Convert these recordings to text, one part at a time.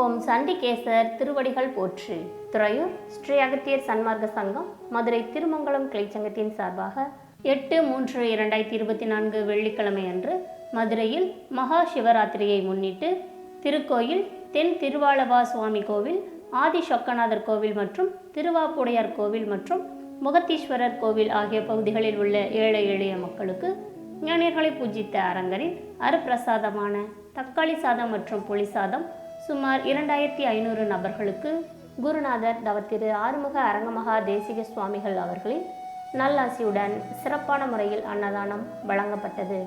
ஓம் சண்டிகேசர் திருவடிகள் போற்று. துறையூர் ஸ்ரீ அகத்தியர் சன்மார்க்க சங்கம் மதுரை திருமங்கலம் கிளைச்சங்கத்தின் சார்பாக எட்டு மூன்று இரண்டாயிரத்தி இருபத்தி நான்கு வெள்ளிக்கிழமை அன்று மதுரையில் மகா சிவராத்திரியை முன்னிட்டு திருக்கோயில் தென் திருவாளவா சுவாமி கோவில் ஆதி சொக்கநாதர் கோவில் மற்றும் திருவாப்புடையார் கோவில் மற்றும் முகத்தீஸ்வரர் கோவில் ஆகிய பகுதிகளில் உள்ள ஏழை எளிய மக்களுக்கு ஞானியர்களை பூஜித்த அரங்கரின் அருப்பிரசாதமான தக்காளி சாதம் மற்றும் புளி சாதம் சுமார் இரண்டாயிரத்தி ஐநூறு நபர்களுக்கு குருநாதர் தவத்திரு ஆறுமுக அரங்கமகா தேசிக சுவாமிகள் அவர்களின் நல்லாசியுடன் சிறப்பான முறையில் அன்னதானம் வழங்கப்பட்டது.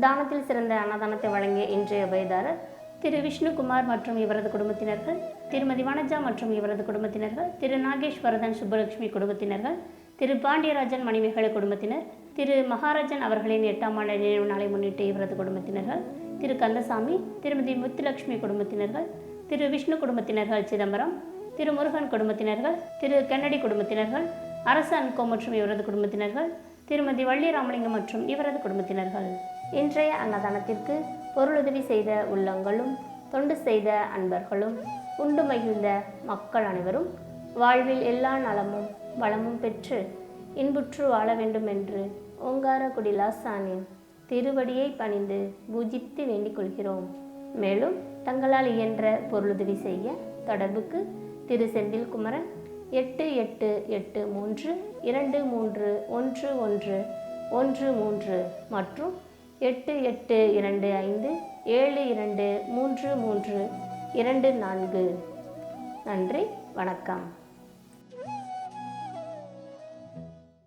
தானத்தில் சிறந்த அன்னதானத்தை வழங்கிய இன்றைய உபயதாரர் திரு விஷ்ணுகுமார் மற்றும் இவரது குடும்பத்தினர்கள் திருமதி வனஜா மற்றும் இவரது குடும்பத்தினர்கள் திரு நாகேஸ்வரதன் சுப்பலட்சுமி குடும்பத்தினர்கள் திரு பாண்டியராஜன் மணிமேகலை குடும்பத்தினர் திரு மகாராஜன் அவர்களின் எட்டாம் ஆண்டு நினைவு நாளை முன்னிட்டு இவரது குடும்பத்தினர்கள் திரு கந்தசாமி திருமதி முத்துலட்சுமி குடும்பத்தினர்கள் திரு விஷ்ணு குடும்பத்தினர்கள் சிதம்பரம் திரு முருகன் குடும்பத்தினர்கள் திரு கென்னடி குடும்பத்தினர்கள் அரசு அன்கோ மற்றும் இவரது குடும்பத்தினர்கள் திருமதி வள்ளி ராமலிங்கம் மற்றும் இவரது குடும்பத்தினர்கள். இன்றைய அன்னதானத்திற்கு பொருளுதவி செய்த உள்ளங்களும் தொண்டு செய்த அன்பர்களும் உண்டு மகிழ்ந்த மக்கள் அனைவரும் வாழ்வில் எல்லா நலமும் வளமும் பெற்று இன்புற்று வாழ வேண்டும் என்று ஓங்காரகுடி லாசானின் திருவடியை பணிந்து பூஜித்து வேண்டிக் கொள்கிறோம் மேலும் தங்களால் இயன்ற பொருளுதவி செய்ய தொடர்புக்கு திரு செந்தில்குமரன் எட்டு எட்டு எட்டு மூன்று இரண்டு மூன்று ஒன்று ஒன்று ஒன்று மூன்று மற்றும் எட்டு எட்டு இரண்டு ஐந்து ஏழு இரண்டு மூன்று மூன்று இரண்டு நான்கு. நன்றி வணக்கம்.